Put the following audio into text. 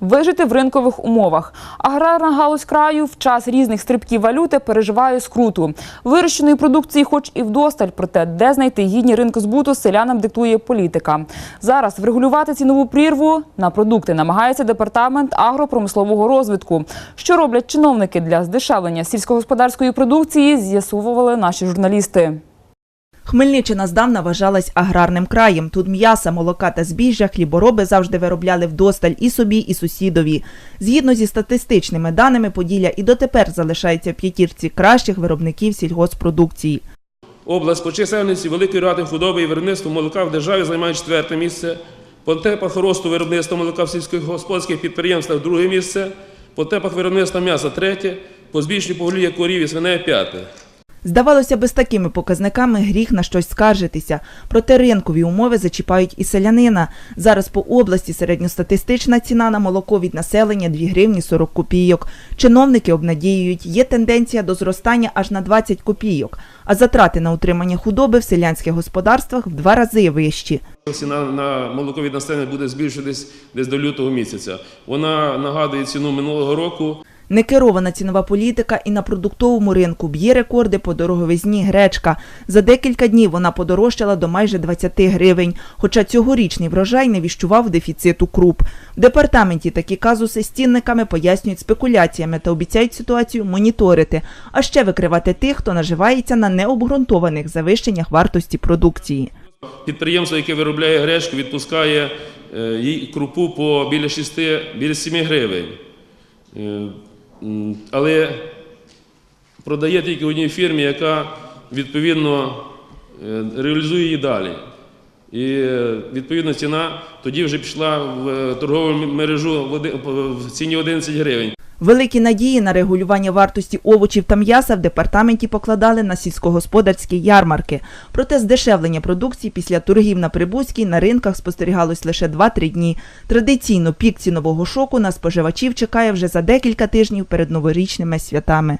вижити в ринкових умовах. Аграрна галузь краю в час різних стрибків валюти переживає скруту. Вирощеної продукції, хоч і вдосталь, проте де знайти гідні ринки збуту, селянам диктує політика. Зараз врегулювати цінову прірву на продукти намагається департамент агропромислового розвитку. Що роблять чиновники для здешевлення сільськогосподарської продукції, з'ясовували наші журналісти. Хмельниччина здавна вважалась аграрним краєм. Тут м'яса, молока та збіжжя хлібороби завжди виробляли вдосталь і собі, і сусідові. Згідно зі статистичними даними, Поділля і дотепер залишається в п'ятірці кращих виробників сільгоспродукції. Область по чисельності великої ради худоби і виробництва молока в державі займає четверте місце. По темпах росту виробництва молока в сільськогосподарських підприємствах друге місце, по темпах виробництва м'яса третє, по збільшенню поголів'я корів і свиней п'яте. Здавалося би, з такими показниками гріх на щось скаржитися. Проте ринкові умови зачіпають і селянина. Зараз по області середньостатистична ціна на молоко від населення 2 гривні 40 копійок. Чиновники обнадіюють, є тенденція до зростання аж на 20 копійок, а затрати на утримання худоби в селянських господарствах в два рази вищі. Ціна на молоко від населення буде збільшуватись десь до лютого місяця. Вона нагадує ціну минулого року. Некерована цінова політика і на продуктовому ринку б'є рекорди по дороговизні гречка. За декілька днів вона подорожчала до майже 20 гривень, хоча цьогорічний врожай не віщував дефіциту круп. В департаменті такі казуси з цінниками пояснюють спекуляціями та обіцяють ситуацію моніторити, а ще викривати тих, хто наживається на необґрунтованих завищеннях вартості продукції. Підприємство, яке виробляє гречку, відпускає е, крупу по біля 6, біля 7 гривень. Але продає тільки одній фірмі, яка відповідно е, реалізує її далі. І е, відповідно ціна тоді вже пішла в е, торгову мережу в ціні 11 гривень. Великі надії на регулювання вартості овочів та м'яса в департаменті покладали на сільськогосподарські ярмарки. Проте здешевлення продукції після торгів на Прибузькій на ринках спостерігалось лише 2-3 дні. Традиційно пік цінового шоку на споживачів чекає вже за декілька тижнів перед новорічними святами.